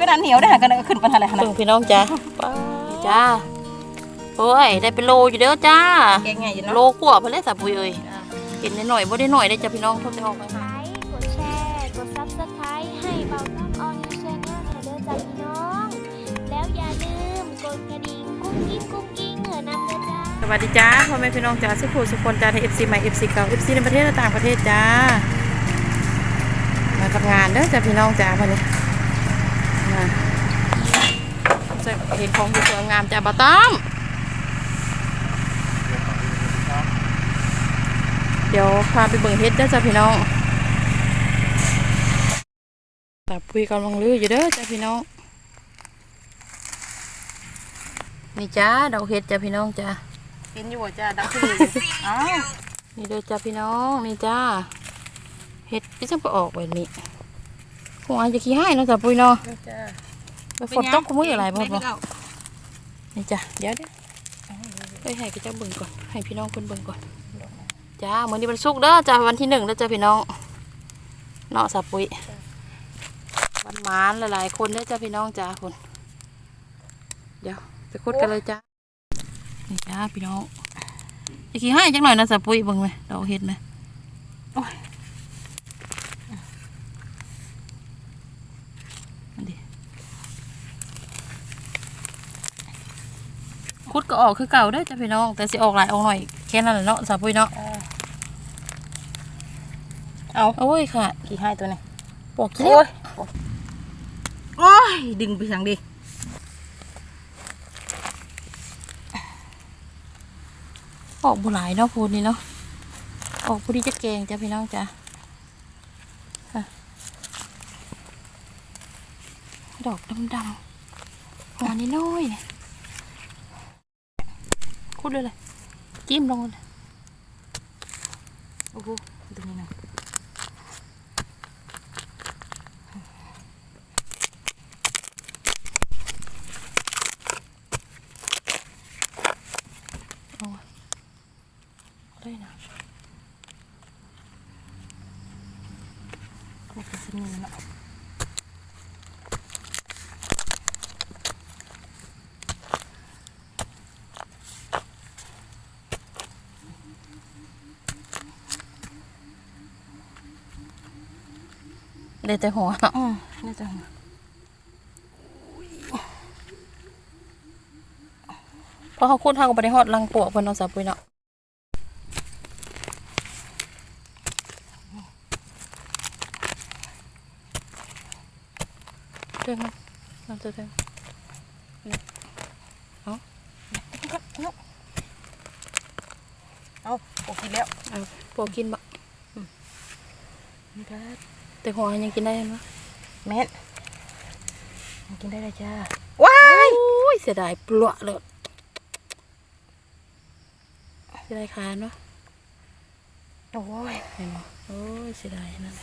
ก็นันเหนียวได้หากันขึ้นปันอะไรขนาดเบิ่งพี่น้องจ้าจ้าโอ้ยได้เป็นโลอยู่เด้อจ้าแกงไงอยู่โลเนาะกว่าเพิ่นเลยสับปุยเอ้ยกินหน่อยๆบ่ได้หน่อยได้อจ้ะพี่น้องทดได้ออกไปไลค์กดแชร์กด Subscribe ให้เบาต้อมออนนิวชแนลเด้อจ้าพี่น้อง แล้วอย่าลืมกดกระดิ่งกุ้งกิ้งกุ้งกิ้งเหอะนำเด้อจ้าสวัสดีจ้าพ่อแม่พี่น้องจ้าสุขุสุคนจ้าใน FC ใหม่ FC เก่า FC ในประเทศและต่างประเทศจ้ามาทำงานเด้อจ้าพี่น้องจ้าวันนี้มาจะ เห็นของสวยๆงามจ้าบ่ต้อมเดี๋ยวพาไปเบิ่งเฮ็ดเด้อจ้าพี่น้องตาปุยกำลังลืออยู่เด้อจ้าพี่น้อง นี่จ้าดอกเฮ็ดจ้าพี่น้องจ้าเห็นอยู่บ่จ้าดังขึ้นอยู่อ้าวนี่เด้อจ้าพี่น้องนี่จ้าเฮ็ดพี่จะไปออกแบบนี้คงอาจจะขี้ให้เนาะจ้าปุ้ยเนาะจ้าไป ฝนตกก็มืออะไรบ่บ่นี่จ้าเดี๋ยวเดี๋ยวเอ้ยให้พี่เจ้าเบิ่งก่อนให้พี่น้องเพิ่นเบิ่งก่อนจ้ามื้อนี้วันศุกร์เด้อจ้าวันที่หนึ่งเด้อจ้าพี่น้องเนาะสาปุ้ยวันหมานหลายๆคนเด้อจ้าพี่น้องจ้าคนเดี๋ยวไปคุดกันเลยจ้านี่จ้าพี่น้องจะขี้ให้จังหน่อยนะสาปุ้ยเบิ่งไหมดอกเฮ็ดไหมอัน คุดก็ออกคือเก่าได้อจ้ะพี่น้อง แต่สิออกหลายออกหน่อยแค่นั้นแหละเนาะสาวปุ้ยเนาะเอาโอ้ยค่ะขี้ให้ตัวนี้ปอกกินโอ้ยโอ้ยดึงไปทางดีออกบุหลายเนาะพูดนี่เนาะออกพูดที่จะแกงจ้ะพี่น้องจ้ะค่ะดอกดำๆหัวนิดน้อยเนี่ย คุดเลยเลยจิ้มลงเลยโอ้โหดึงนี่นะได้นะโอ้โหสินี่เนาะ เลยแต่หัวเนาะอืมนี่จ้ะเพราะเขาคุ้นทางก็ไปได้ฮอดลังปวกเพิ่นเนาะสาวปุ้ยเนาะเรื่องมันเราจะเรื่องเอาโอเคแล้วเอาปวกกินบะนี่ก็ แต่หัวยังกินได้ไหมแม่นมันกินได้เลยจ้าว้าโอ้ยเสียดายปลวกเลยเสียดายคานเนาะโอ้ยเห็นไหมโอ้ยเสียดายนั่น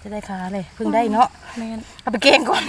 จะได้ขาเลยเพิ่งได้เนาะไม่งั้นเอาไปเกงก่อน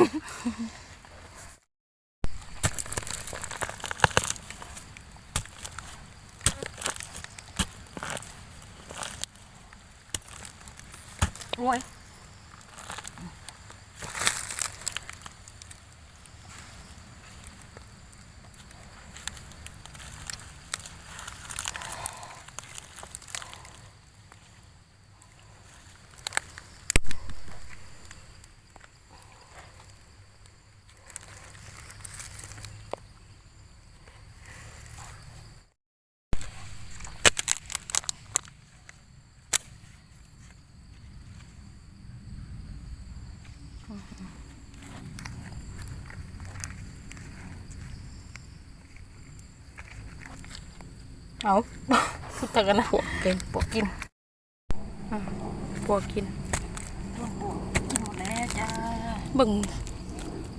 เอาสุดตะกันนะปวกเก่งปวกกินปวกกินกินหมดแล้วจ้าเบิ่ง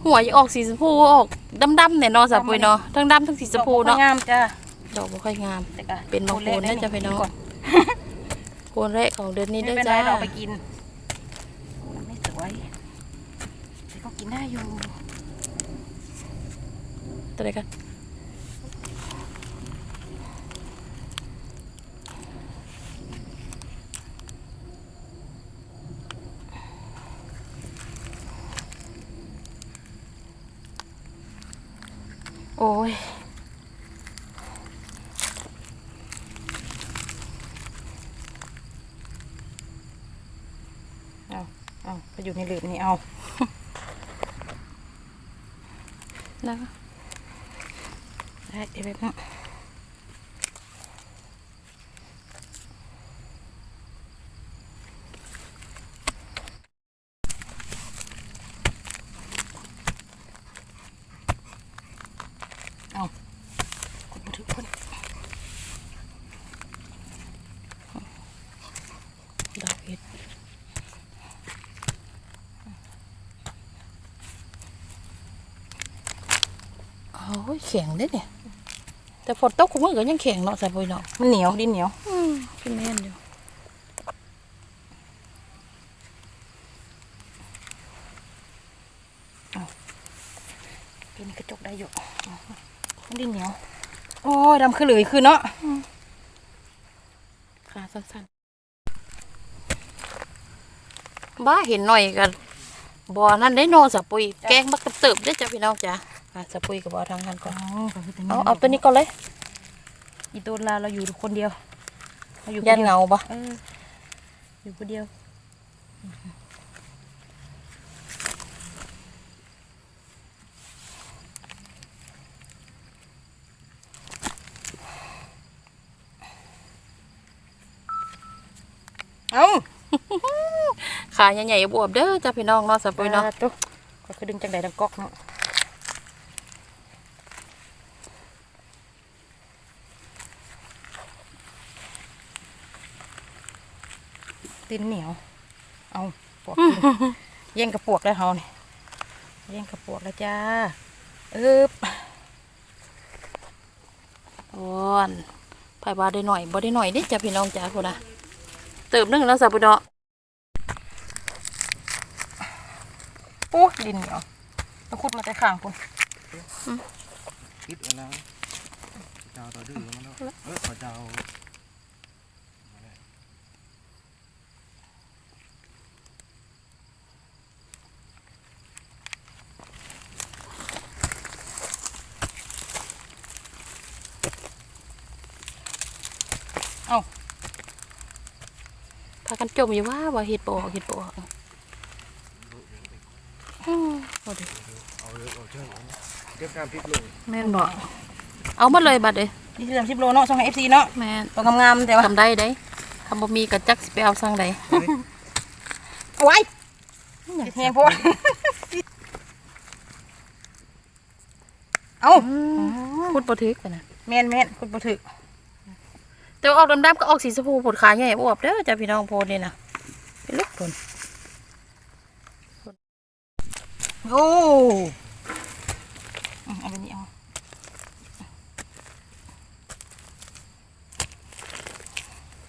หัวยังออกสีชมพูออกดำๆเนี่ยเนาะสาวปุ้ยเนาะทั้งดำทั้งสีชมพูเนาะงามจ้าดอกบ่ค่อยงามแต่ก็เป็นบางโคนน่าจะไปเนาะก่อนโคนแรกของเดือนนี้ไม่เด้อเป็นไรจ้าเราเอาไปกินมัน หน้าอยู่ ตัวไหนกันโอ้ยเอาเอาไปอยู่ในหลืบนี่เอา แล้วได้เดี๋ยวไปพักเอาคนมาถือคนดอกเห็ดโอ้ยแข็งเด้เนี่ย แต่ฝนตกคุ้มือก็ยังแข็งเนาะใส่ปุ๋ยเนาะมันเหนียวดินเหนียว อืมพี่แม่นอยู่กินกระจกได้อยู่มันดินเหนียว โอ้ยดำคือเหลยคือเนาะขาสั้นๆบ้าเห็นหน่อยกันบ่อนั่นได้โนอสับปุ๋ยแกงบักกระเติบได้อจ้ะพี่น้องจ้ะ อะสับปุ๋ยกับบ่อทางหันก่อนเอาเอาตัวนี้ก่อนเลย อีตัวลาเราอยู่คนเดียวเราอยู่คนยันเดียวเงาปะเอออยู่คนเดียวเอ้าขาใหญ่ๆบวบๆเด้อจ้ะพี่น้องเนาะสับปุ๋ยเนาะตุ๊กก็คือดึงจังใดดังก๊อกเนาะ ตีนเหนียว เอาปวกกินแย่งกระปวกแล้วเฮาเนี่ยแย่งกระปวกแล้วจ้าเอ๊บอ้วนไผว่าได้หน่อยบ่ได้หน่อยเด้อจ้ะพี่น้องจ้ะพุ่นน่ะเติบหนึงแล้วสับปุ๋ยเนาะปุ๊ดินเหนียวแล้วขุดมาแต่ข้างคุณคิดเอาแล้วเจ้าตัวดื้อมันแล้วเออขอเจ้า กันจมอยู่ว่าว่าเฮ็ดบ่ออกเฮ็ดบ่ออกอืมเอาดิเอาเยอะเอาเชื่อเก็บการพลิกลงแม่นบ่เอามาเลยบัดเด้อนี่คือสามสิบโลเนาะส่งให้เอฟซีเนาะแม่นตัวงามๆแต่ว่าทำได้เด้ทำบ่มีกระจักสิไปเอาสั่งใดไว้แทงพวกเอ้าพูดบ่ถึกกันนะแม่นแม่นคุณบ่ถึก แต่ออกดำๆก็ออกสีชมพูผดขาใหญ่อวบเด้อจ้ะพี่น้องโพดนี่นะเป็นลูกผลโอ้อืมเอาไปนี่เอา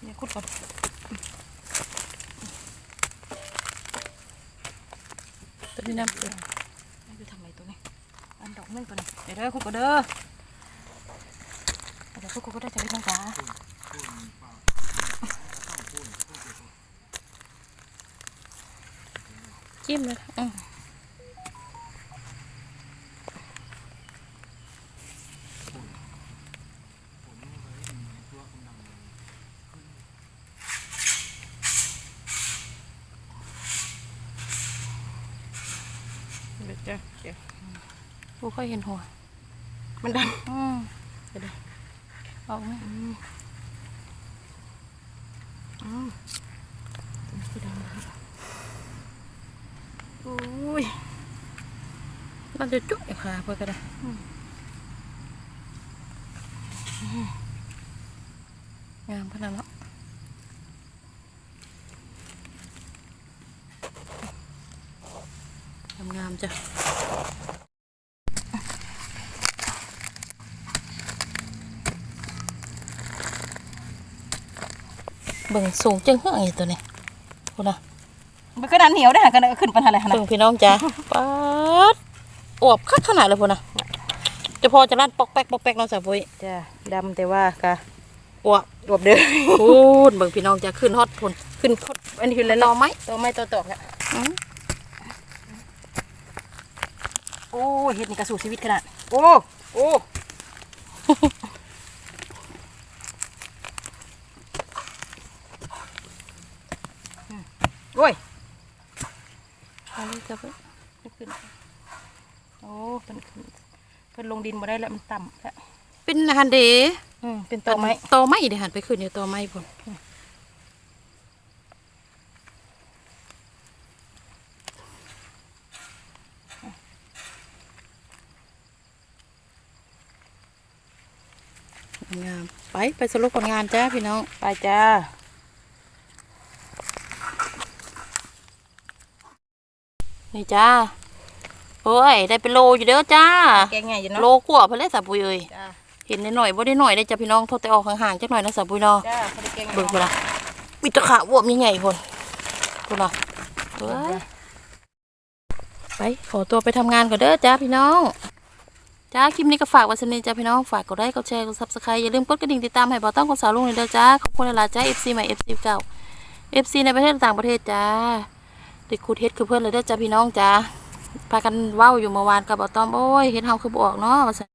เดี๋ยวขุดก่อนตัวนี้นะไม่รู้ทำไมตัวนี้ อันดอกนึงตัวนี้ เดี๋ยวเด้อขุดก็เด้อเดี๋ยวขุดก็ได้จะได้น้องจ๋า จิ้มเลยอืมเดี๋ยวจ้ะเดี๋ยวบ่ค่อยเห็นหัว มันดังอืมเดี๋ยวเดี๋ยว ออกไหมอุ้ยมันจะจุ๊ยขาเพื่อก็ได้งามขนาดนั้นงามๆจ้ะ เบิ่งสูงจังเฮ้ยตัวนี้พูดนะมันก็ดันเหนียวได้หากันเอาขึ้นปัญหาอะไรขนาดเบิ่งพี่น้องจ้ะป๊าดอวบคักขนาดเลยพูดนะจะพอจะลั่นปอกแป๊กปอกแป๊กเน้องสาวปุ้ยจ้าดำแต่ว่ากะอวบรวบเด้อพูดเบิ่งพี่น้องจ้ะขึ้นฮอตพนขึ้นคดอันนี้ขึ้นแล้วต่อเนาะไหมตัวไม่ตัวตอกอะอืมโอ้เฮ็ดนี่กระสู่ชีวิตขนาด โอ้ โอ้อืมโอ้ย เอาเลยจ้ะเพิ่นขึ้น โอ้เพิ่นขึ้นเพิ่นลงดินมาได้แล้วมันต่ำแล้วเป็นอาหารเดอืมเป็นตัวไม้ตอไม้เดี๋ยวหันไปขึ้นอยู่ตอไม้พุ่นงามไปไปสรุปผลงานจ้าพี่น้อง ไปจ้า นี่จ้าโอ้ยได้เป็นโลอยู่เด้อจ้า แกงไงอยู่เนาะโลกว่าเพิ่นเลยสับปุยเอ้ยจ้าเห็นหน่อยๆบ่ได้หน่อยได้จ้ะพี่น้องโทษแต่ออกห่างๆจักหน่อยนะสับปุยเนาะจ้าพอดีแกงเบิ่งพุ่นล่ะมีตะขาวบยังไงพุ่นพุ่นล่ะเว้ยไปขอตัวไปทำงานก่อนเด้อจ้าพี่น้องจ้าคลิปนี้ก็ฝากไว้สำนี้จ้าพี่น้องฝากกดไลค์กดแชร์กด Subscribe อย่าลืมกดกระดิ่งติดตามให้บ่าวต้องกดสาวลุงเลยเด้อจ้าขอบคุณหลายๆจ้า FC ใหม่ FC เก่า FC ในประเทศต่างประเทศจ้า เด็กคูดเฮ็ดคือเพื่อนเลยเด้อจ้าพี่น้องจ้าพากันเว้าอยู่เมื่อวานกับบ่าวต้อมโอ้ยเฮ็ดเฮาคือบ่ออกเนาะว่าซั่น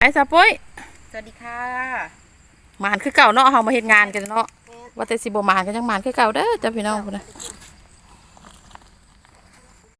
ไอ้สะปุ้ยสวัสดีค่ะหมานคือเก่าเนาะเฮามาเฮ็ดงานกันเนาะว่าแต่สิบ่หมานก็ยังหมานคือเก่าเด้อจ้าพี่น้องพุ่นน่ะ